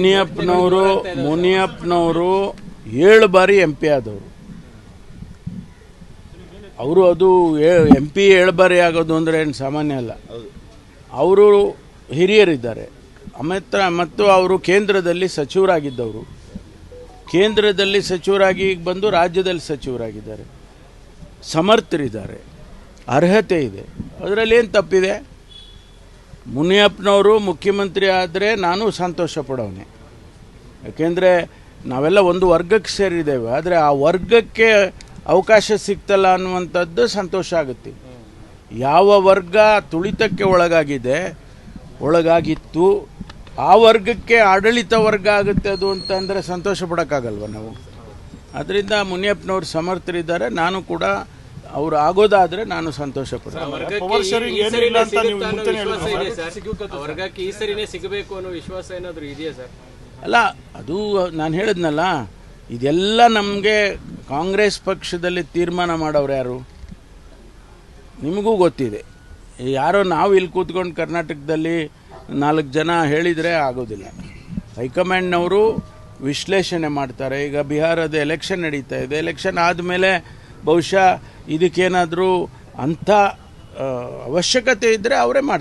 ಮುನಿಯಪ್ಪನವರು ಮುನಿಯಪ್ಪನವರು ಏಳು ಬಾರಿ M P ಆದವರು. ಅವರು ಅದು ಎಂ ಪಿ ಏಳು ಬಾರಿ ಆಗೋದು ಅಂದರೆ ಏನು ಸಾಮಾನ್ಯ ಅಲ್ಲ. ಅವರು ಹಿರಿಯರಿದ್ದಾರೆ. ಅಮಿತ್ರ ಮತ್ತು ಅವರು ಕೇಂದ್ರದಲ್ಲಿ ಸಚಿವರಾಗಿದ್ದವರು. ಕೇಂದ್ರದಲ್ಲಿ ಸಚಿವರಾಗಿ ಬಂದು ರಾಜ್ಯದಲ್ಲಿ ಸಚಿವರಾಗಿದ್ದಾರೆ. ಸಮರ್ಥರಿದ್ದಾರೆ. ಅರ್ಹತೆ ಇದೆ. ಅದರಲ್ಲಿ ಏನು ತಪ್ಪಿದೆ? ಮುನಿಯಪ್ಪನವರು ಮುಖ್ಯಮಂತ್ರಿ ಆದರೆ ನಾನು ಸಂತೋಷ ಪಡೋನೆ ಯಾಕೆಂದರೆ ನಾವೆಲ್ಲ ಒಂದು ವರ್ಗಕ್ಕೆ ಸೇರಿದ್ದೇವೆ. ಆದರೆ ಆ ವರ್ಗಕ್ಕೆ ಅವಕಾಶ ಸಿಗ್ತಲ್ಲ ಅನ್ನುವಂಥದ್ದು ಸಂತೋಷ ಆಗುತ್ತೆ. ಯಾವ ವರ್ಗ ತುಳಿತಕ್ಕೆ ಒಳಗಾಗಿದೆ, ಒಳಗಾಗಿತ್ತು, ಆ ವರ್ಗಕ್ಕೆ ಆಡಳಿತ ವರ್ಗ ಆಗುತ್ತೆ ಅದು ಅಂತಂದರೆ ಸಂತೋಷ ಪಡೋಕ್ಕಾಗಲ್ವ ನಾವು? ಅದರಿಂದ ಮುನಿಯಪ್ಪನವರು ಸಮರ್ಥರಿದ್ದಾರೆ. ನಾನು ಕೂಡ ಅವ್ರು ಆಗೋದಾದ್ರೆ ನಾನು ಸಂತೋಷ ಪಡ್ತೀನಿ. ಪವರ್ ಶೇರಿಂಗ್ ಏನಿಲ್ಲ ಅಂತ ನೀವು ಮುಂಚೆನೇ ಹೇಳಿದ್ರಿ. ವರ್ಗಕ್ಕೆ ಈ ಸರಿನೇ ಸಿಗಬೇಕು ಅನ್ನೋ ವಿಶ್ವಾಸ ಏನಾದ್ರು ಇದೆಯಾ ಸರ್? ಅಲ್ಲ ಅದು ನಾನು ಹೇಳಿದ್ನಲ್ಲ ಇದೆಲ್ಲ ನಮಗೆ ಕಾಂಗ್ರೆಸ್ ಪಕ್ಷದಲ್ಲಿ ತೀರ್ಮಾನ ಮಾಡೋರು ಯಾರು? ನಿಮಗೂ ಗೊತ್ತಿದೆ. ಯಾರೋ ನಾವು ಇಲ್ಲಿ ಕೂತ್ಕೊಂಡು ಕರ್ನಾಟಕದಲ್ಲಿ ನಾಲ್ಕು ಜನ ಹೇಳಿದರೆ ಆಗೋದಿಲ್ಲ. ಹೈಕಮಾಂಡ್ನವರು ವಿಶ್ಲೇಷಣೆ ಮಾಡ್ತಾರೆ. ಈಗ ಬಿಹಾರದ ಎಲೆಕ್ಷನ್ ನಡೀತಾ ಇದೆ. ಎಲೆಕ್ಷನ್ ಆದಮೇಲೆ ಬಹುಶಃ ಇದಕ್ಕೇನಾದರೂ ಅಂಥ ಅವಶ್ಯಕತೆ ಇದ್ದರೆ ಅವರೇ ಮಾಡ್ತಾರೆ.